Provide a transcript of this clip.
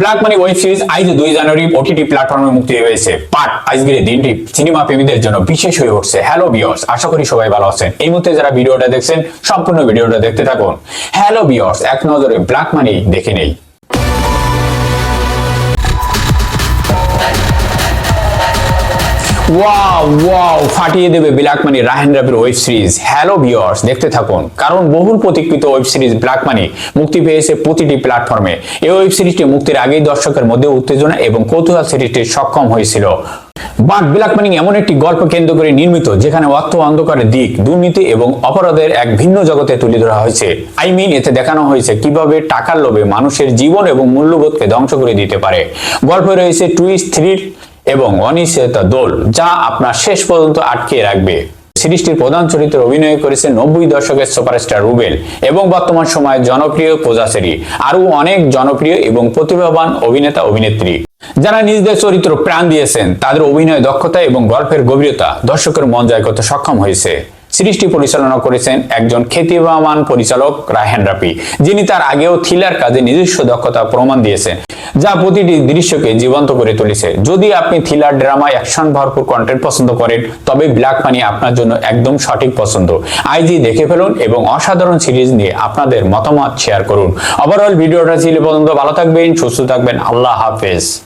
Black money web series আজ দুই জানুয়ারি OTT প্ল্যাটফর্মে মুক্তি হয়েছে পার্ট আজকের দিনটি সিনেমা প্রেমীদের জন্য বিশেষ হয়ে উঠছে। হ্যালো বিয়র্স আশা করি সবাই ভালো আছেন। এই মুহূর্তে যারা ভিডিওটা দেখছেন, সম্পূর্ণ ভিডিওটা দেখতে থাকুন। হ্যালো বিয়র্স এক নজরে ব্ল্যাক মানি দেখে নেই। ওয়াও ওয়াও ফাটিয়ে দেবে ব্ল্যাক মানি রাহেন রাবির ওয়েব সিরিজ হ্যালো ভিউয়ার্স দেখতে থাকুন। কারণ বহুল প্রতীক্ষিত ওয়েব সিরিজ ব্ল্যাক মানি মুক্তি পেয়েছে প্রতিটি প্ল্যাটফর্মে এই ওয়েব সিরিজটি মুক্তির আগেই দর্শকের মধ্যে উত্তেজনা এবং কৌতূহল সিরিজটি সক্ষম হয়েছিল। বাট ব্ল্যাক মানি এমন একটি গল্প কেন্দ্র করে নির্মিত, যেখানে অর্থ অন্ধকারের দিক, দুর্নীতি এবং অপরাধের এক ভিন্ন জগতে তুলে ধরা হয়েছে। আই মিন এতে দেখানো হয়েছে কীভাবে টাকার লোভে মানুষের জীবন এবং মূল্যবোধকে ধ্বংস করে দিতে পারে। গল্পে রয়েছে টুইস্ট থ্রিল এবং অনিশ্চয়তা দোল, যা আপনার শেষ পর্যন্ত আটকে রাখবে। সিরিজটির প্রধান চরিত্রে অভিনয় করেছে নব্বই দশকের সুপারস্টার রুবেল এবং বর্তমান সময়ে জনপ্রিয় পূজাচেরি আরও অনেক জনপ্রিয় এবং প্রতিভাবান অভিনেতা অভিনেত্রী। যারা নিজেদের চরিত্র প্রাণ দিয়েছেন, তাদের অভিনয় দক্ষতা এবং গল্পের গভীরতা দর্শকের মন জয় করতে সক্ষম হয়েছে। সিরিজটি পরিচালনা করেছেন একজন খ্যাতিমান পরিচালক রায়হান রাফি, যিনি তার আগেও থ্রিলার কাজে নিজস্ব দক্ষতা প্রমাণ দিয়েছেন। যা প্রতিটি দৃশ্যকে জীবন্ত করে তুলেছে। যদি আপনি থ্রিলার ড্রামা অ্যাকশন ভরপুর কন্টেন্ট পছন্দ করেন, তবে ব্ল্যাক মানি আপনার জন্য একদম সঠিক পছন্দ। আইজি দেখে ফেলুন এবং অসাধারণ সিরিজ নিয়ে আপনাদের মতামত শেয়ার করুন। ওভারঅল ভিডিওটা ছিল পর্যন্ত। ভালো থাকবেন, সুস্থ থাকবেন। আল্লাহ হাফেজ।